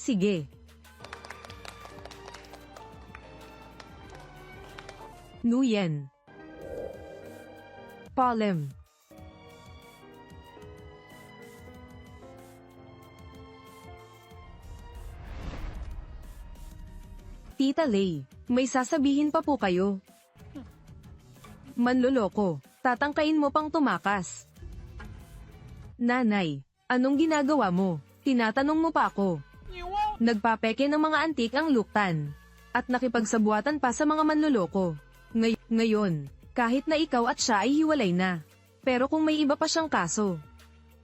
Sige. Nuyen. Palem. Tita Lay, may sasabihin pa po kayo. Manloloko, tatangkain mo pang tumakas. Nanay, anong ginagawa mo? Tinatanong mo pa ako. Nagpapeke ng mga antik ang luktan. At nakipagsabuatan pa sa mga manloloko. Ngay- ngayon, kahit na ikaw at siya ay hiwalay na. Pero kung may iba pa siyang kaso,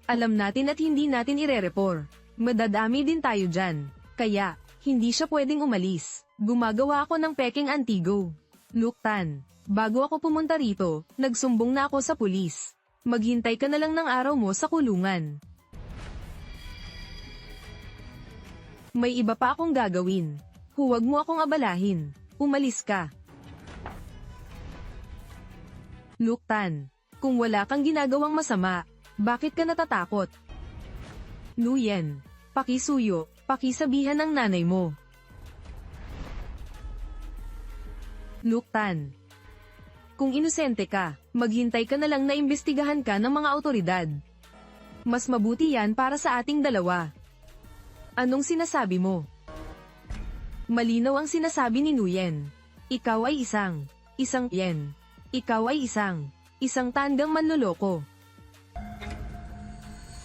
alam natin at hindi natin ire-report. Madadami din tayo dyan. Kaya, hindi siya pwedeng umalis. Gumagawa ako ng peking antigo. Luktan, bago ako pumunta rito, nagsumbong na ako sa pulis. Maghintay ka na lang ng araw mo sa kulungan. May iba pa akong gagawin. Huwag mo akong abalahin. Umalis ka. Luktan, kung wala kang ginagawang masama, bakit ka natatakot? Nuyen, pakisuyo, pakisabihan ng nanay mo. Luktan, kung inosente ka, maghintay ka na lang na imbestigahan ka ng mga autoridad. Mas mabuti yan para sa ating dalawa. Anong sinasabi mo? Malinaw ang sinasabi ni Nuyen. Ikaw ay isang, isang yen. Ikaw ay isang, isang tandang manloloko.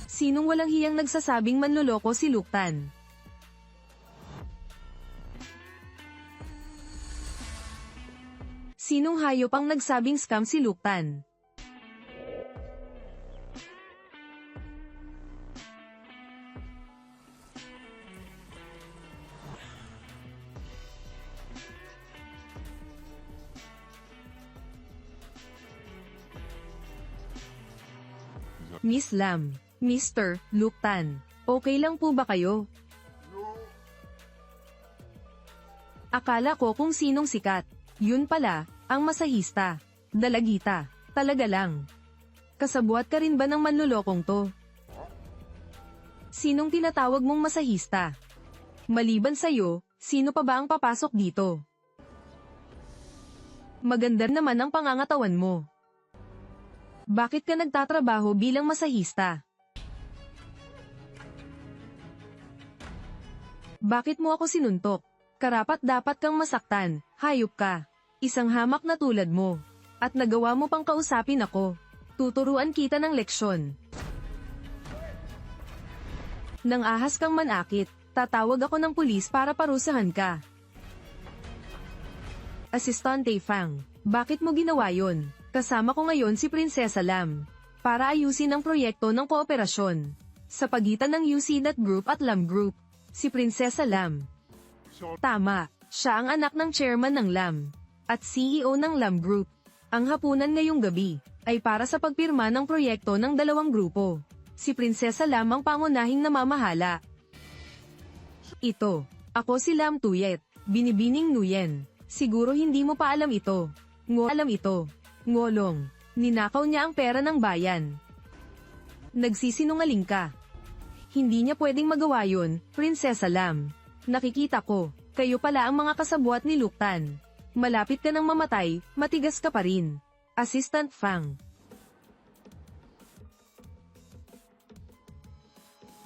Sinong walang hiyang nagsasabing manloloko si Luktan? Sinong hayop ang nagsabing scam si Luktan? Miss Lam, Mr. Luktan, okay lang po ba kayo? Akala ko kung sinong sikat. Yun pala, ang masahista. Dalagita. Talaga lang. Kasabuat ka rin ba ng manlulokong to? Sinong tinatawag mong masahista? Maliban sa'yo, sino pa ba ang papasok dito? Maganda naman ang pangangatawan mo. Bakit ka nagtatrabaho bilang masahista? Bakit mo ako sinuntok? Karapat dapat kang masaktan, hayop ka. Isang hamak na tulad mo. At nagawa mo pang kausapin ako. Tuturuan kita ng leksyon. Nang ahas kang manakit, tatawag ako ng pulis para parusahan ka. Asistante Fang, bakit mo ginawa yon? Kasama ko ngayon si Prinsesa Lam. Para ayusin ang proyekto ng kooperasyon. Sa pagitan ng UCNet Group at Lam Group. Si Prinsesa Lam. Tama, siya ang anak ng chairman ng LAM at CEO ng LAM Group. Ang hapunan ngayong gabi ay para sa pagpirma ng proyekto ng dalawang grupo. Si Prinsesa Lam ang pangunahing namamahala. Ito, ako si Lam Tuyet, binibining Nuyen. Siguro hindi mo pa alam ito. Ngo alam ito. Ngolong, ninakaw niya ang pera ng bayan. Nagsisinungaling ka. Hindi niya pwedeng magawa yun, Prinsesa Lam. Nakikita ko, kayo pala ang mga kasabwat ni Luktan. Malapit ka nang mamatay, matigas ka pa rin. Assistant Fang.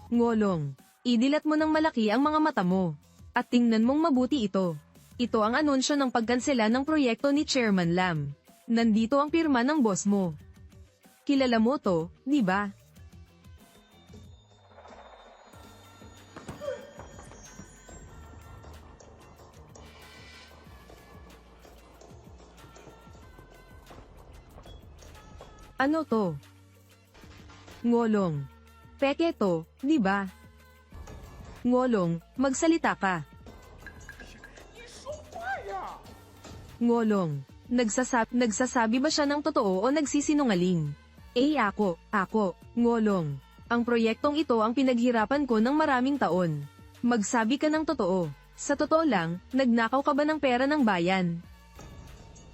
Ngolong, idilat mo ng malaki ang mga mata mo. At tingnan mong mabuti ito. Ito ang anunsyo ng pagkansela ng proyekto ni Chairman Lam. Nandito ang pirma ng boss mo. Kilala mo to, di ba? Ano to? Ngolong. Peke to, di ba? Ngolong, magsalita ka. Ngolong, nagsasab nagsasabi ba siya ng totoo o nagsisinungaling? Eh ako, ako, ngolong. Ang proyektong ito ang pinaghirapan ko ng maraming taon. Magsabi ka ng totoo. Sa totoo lang, nagnakaw ka ba ng pera ng bayan?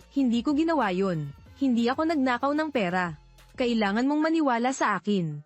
Hindi ko ginawa yon. Hindi ako nagnakaw ng pera. Kailangan mong maniwala sa akin.